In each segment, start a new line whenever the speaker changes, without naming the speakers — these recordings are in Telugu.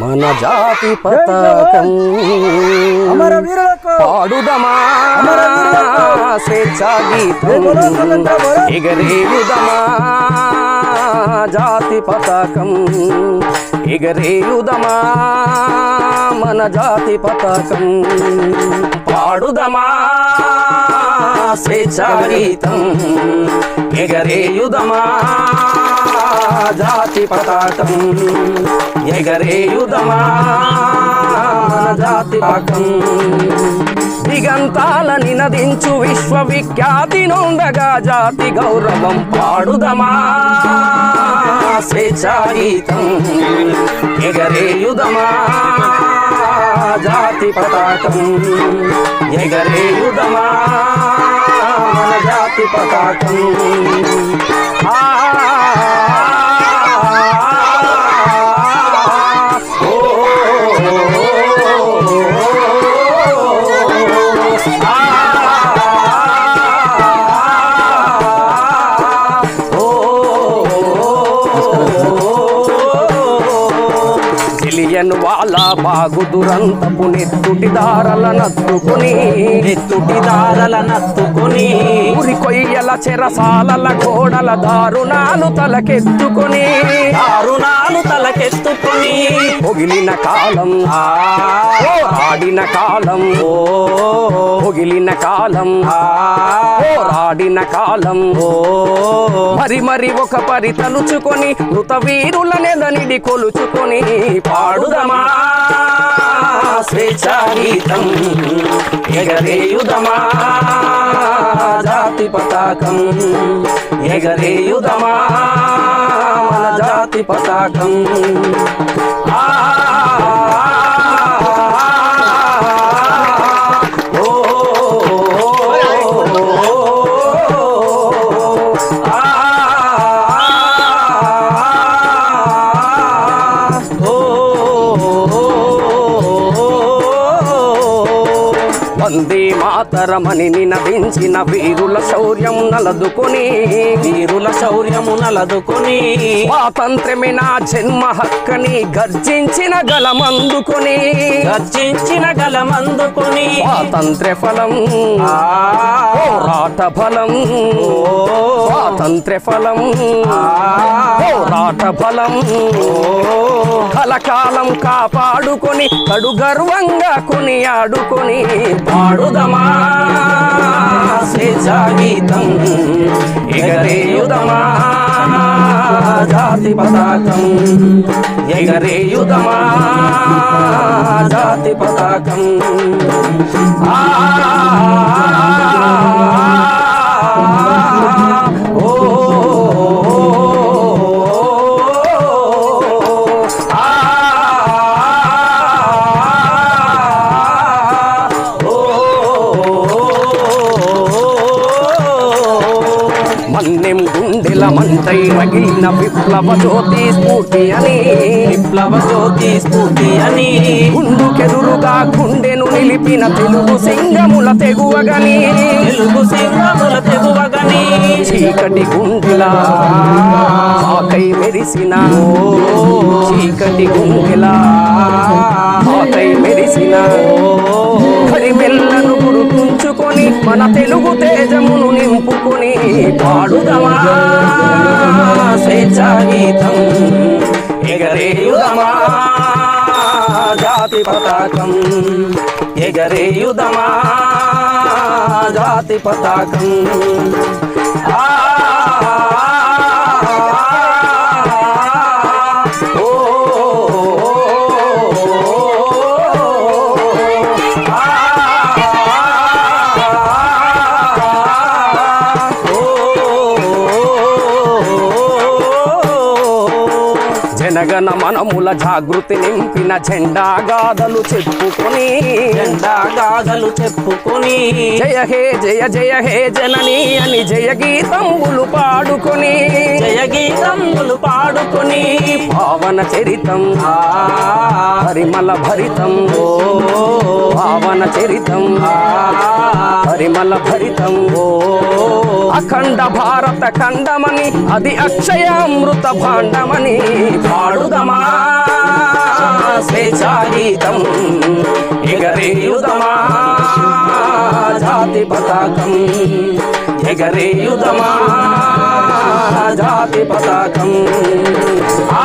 మన జాతి పతాకం పాడుదమా? స్వేచ్ఛా గీతం ఎగరేయుదమా? జాతి పతాకం ఎగరేయుదమా? మన జాతి పతాకం పాడుదమా? స్వేచ్ఛా గీతం ఎగరేయుదమా? జాతి పతాకం ఎగరేయుదమా మన జాతి పతాకం దిగంతాలని నదించు విశ్వవిఖ్యాతి నొందగా జాతి గౌరవం పాడుదమా స్వేచ్ఛాయుతం ఎగరేయుదమా జాతి పతాకం ఎగరేయుదమా జాతి పతాకం ఆ బాగు దురంతపు నెత్తుటి దారల నత్తుకుని.
నెత్తుటి దారల నత్తుకొని.
ఉరి కొయ్యల చెరసాలల గోడల దారుణాలు తలకెత్తుకొని.
దారుణాలు తలకెత్తుకొని.
పొగిలిన కాలం ఆడిన కాలం
ఓ
పొగిలిన కాలం పోరాడిన కాలం మరి మరి ఒక పరి తలుచుకొని మృత వీరులనెదనిడి కొలుచుకొని పాడుదమా? స్వేచ్ఛా ఎగరేయుదమా జాతి పతాకం ఎగరేయుదమా మన జాతి పతాకం ఆ మాతరమని నినదించిన వీరుల శౌర్యం నలదుకొని
వీరుల శౌర్యము నలదుకొని.
స్వాతంత్ర్యమే నా జన్మ హక్కని గర్జించిన గలమందుకొని
గర్జించిన గలమందుకొని.
స్వాతంత్ర్య ఫలం పోరాట ఫలం స్వాతంత్ర్య ఫలం పోరాట ఫలం. కలకాలం కాపాడుకొని కడు గర్వంగా కొని ఆడుకొని పాడుదమా? స్వేచ్ఛా గీతం ఎగరేయుదమా జాతి పతాకం ఎగరేయుదమా జాతి పతాకం ఆ విప్లవ జ్యోతి స్ఫూర్తి అని.
విప్లవ జ్యోతి స్ఫూర్తి అని.
గుండుకెదురుగా గుండెను నిలిపిన తెలుగు సింగముల తెగువగని.
తెలుగు సింహముల తెగువగని.
చీకటి గుండెల ఆకై మెరిసిన చీకటి గుండెల ఆకై మెరిసిన కరిమెల్లను గుర్తుంచుకొని మన తెలుగు తేజమును పాడుదమా? స్వేచ్ఛా ఎగరేయుదమా? జాతి పతాకం ఎగరేయుదమా? జాతి పతాకం. ఆ జనగణ మనముల జాగృతి నింపిన జెండా గాథలు చెప్పుకొని.
జెండా గాథలు చెప్పుకొని.
జయ హే జయ జయ హే జనని అని జయ గీతంబులు పాడుకొని.
జయ గీతములు పాడుకొని.
పావన చరితం పరిమళ భరితం.
ఓ.
పావన చరితం. పరిమళ భరితం అఖండ భారత ఖండమని అది అక్షయ అమృత భాండమని పాడుదమా స్వేచ్ఛాగీతం ఎగరేయుదమా జాతి పతాకం ఎగరేయుదమా జాతి పతాకం ఆ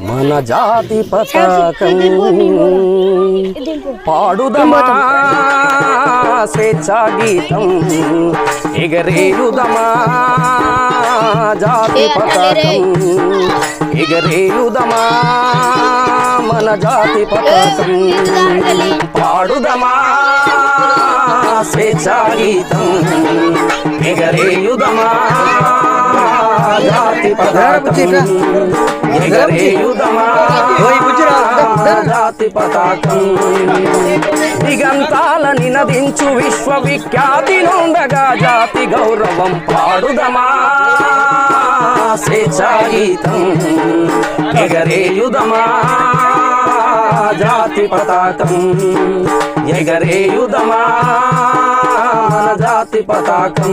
మన జాతి పతాకం పాడుదమా స్వేచ్ఛా గీతం ఎగరేయుదమా జాతి పతాకం ఎగరేయుదమా మన జాతి పతాకం పాడుదమా స్వేచ్ఛా గీతం ఎగరేయుదమా జాతి పతాకం ఎగరేయుదమా? జాతి పతాకం దిగంతాల నినదించు విశ్వవిఖ్యాతి నొందగా జాతి గౌరవం పాడుదమా? స్వేచ్ఛా గీతం ఎగరేయుదమా? జాతి పతాకం ఎగరేయుదమా? జాతి పతాకం